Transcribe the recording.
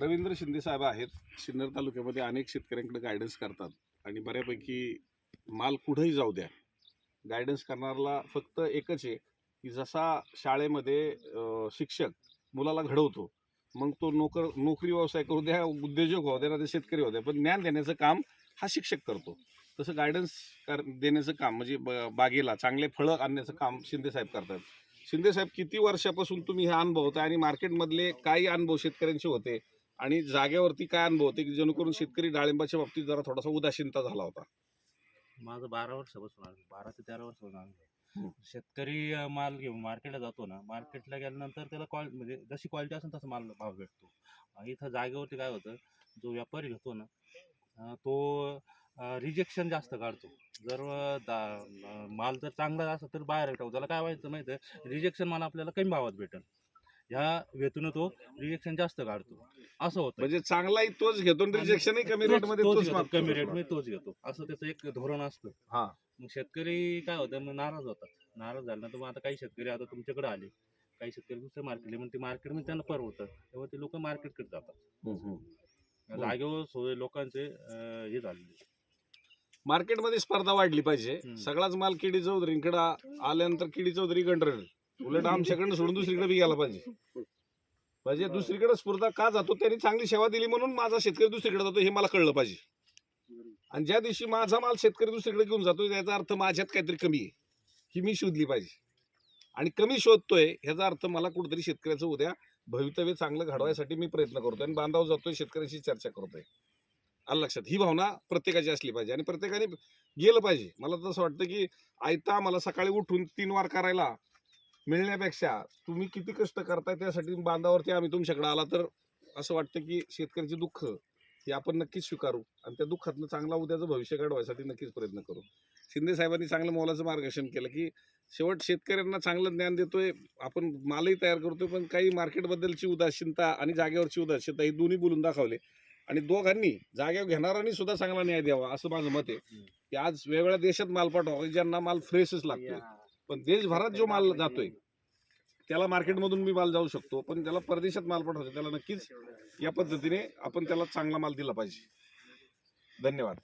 रवींद्र शिंदे साहेब आहेत. सिन्नर तालुक्यामध्ये अनेक शेतकऱ्यांकडे गायडन्स करतात. आणि बऱ्यापैकी माल कुठंही जाऊ द्या. गायडन्स करणाराला फक्त एकच आहे की जसा शाळेमध्ये शिक्षक मुलाला घडवतो मग तो नोकर नोकरी व्यवसाय करू द्या उद्योजक होऊ द्या ना ते शेतकरी होऊ द्या. पण ज्ञान देण्याचं काम हा शिक्षक करतो. तसं गायडन्स कर देण्याचं काम म्हणजे ब- बागेला चांगले फळं आणण्याचं काम शिंदे साहेब करतात. शिंदे साहेब किती वर्षापासून तुम्ही हे अनुभव होता आणि मार्केटमधले काही अनुभव शेतकऱ्यांचे होते? आणि जागेवरती काय अनुभव होते की जेणेकरून शेतकरी डाळिंबाच्या बाबतीत जरा थोडासा उदासीनता झाला होता? माझं बारा वर्षापासून आहे बारा ते तेरा वर्षापासून. आहे शेतकरी अं, माल घेऊन मार्केटला जातो ना मार्केटला गेल्यानंतर त्याला क्वाल म्हणजे जशी क्वालिटी असेल तसा माल भाव भेटतो. अं, इथं जागेवरती काय होतं जो व्यापारी घेतो ना अं, तो रिजेक्शन जास्त काढतो. जर अं, दा- अं, माल जर चांगला असेल तर बाहेर ठेवतो त्याला काय व्हायचं माहिती आहे रिजेक्शन माल आपल्याला कमी भावात भेटेल. ह्या हेतून तो रिजेक्शन जास्त काढतो. असं होतं म्हणजे चांगलाही तोच घेतो रिजेक्शनही कमी तोच- रेटमध्ये तोच घेतो. कमी रेटमध्ये तोच घेतो. असं त्याचं एक धोरण असतं. हा. मग शेतकरी काय होतं मग नाराज होतात. नाराज झाल्यानंतर मग आता काही शेतकरी आता तुमच्याकडे आले. काही शेतकरी दुसऱ्या मार्केटला मग ते मार्केटमध्ये त्यांना परवडतं. तेव्हा ते लोक मार्केटकडे जातात. जागेवर सोय लोकांचे अं, हे झालेले मार्केटमध्ये स्पर्धा वाढली पाहिजे. हम्म. सगळाच माल किडी चौधरीकडे आल्यानंतर किडी चौधरी गंडरेल उलट आमच्याकडनं सोडून दुसरीकडे बी गेला पाहिजे. म्हणजे दुसरीकडे स्पर्धा का जातो त्यांनी चांगली सेवा दिली म्हणून माझा शेतकरी दुसरीकडे जातो हे मला कळलं पाहिजे. आणि ज्या दिवशी माझा माल शेतकरी दुसरीकडे घेऊन जातो याचा अर्थ माझ्यात काहीतरी कमी आहे. ही मी शोधली पाहिजे. आणि कमी शोधतोय ह्याचा अर्थ मला कुठेतरी शेतकऱ्याचं उद्या भवितव्य चांगलं घडवायसाठी मी प्रयत्न करतोय आणि बांधाव जातोय शेतकऱ्यांशी चर्चा करतोय. आलं लक्षात? ही भावना प्रत्येकाची असली पाहिजे आणि प्रत्येकाने गेलं पाहिजे. मला तसं वाटतं की आयता मला सकाळी उठून तीन वार करायला मिळण्यापेक्षा तुम्ही किती कष्ट करताय त्यासाठी बांधावरती आम्ही तुमच्याकडे आला तर असं वाटतं की शेतकऱ्याचे दुःख हे आपण नक्कीच स्वीकारू आणि त्या दुःखातनं चांगला उद्याचं भविष्य घडवायसाठी नक्कीच प्रयत्न करू. शिंदे साहेबांनी चांगलं मोलाचं मार्गदर्शन केलं की शेवट शेतकऱ्यांना चांगलं ज्ञान देतोय आपण मालही तयार करतोय पण काही मार्केटबद्दलची उदासीनता आणि जागेवरची उदासीनता ही दोन्ही बोलून दाखवले आणि दोघांनी जागेवर घेणाऱ्यांनी सुद्धा चांगला न्याय द्यावा असं माझं मत आहे. की आज वेगवेगळ्या देशात माल पाठवा ज्यांना माल फ्रेशच लागतो पण देशभरात जो माल जातोय त्याला मार्केटमधून मी माल जाऊ शकतो पण त्याला परदेशात माल पाठवतो त्याला नक्कीच या पद्धतीने आपण त्याला चांगला माल दिला पाहिजे. धन्यवाद.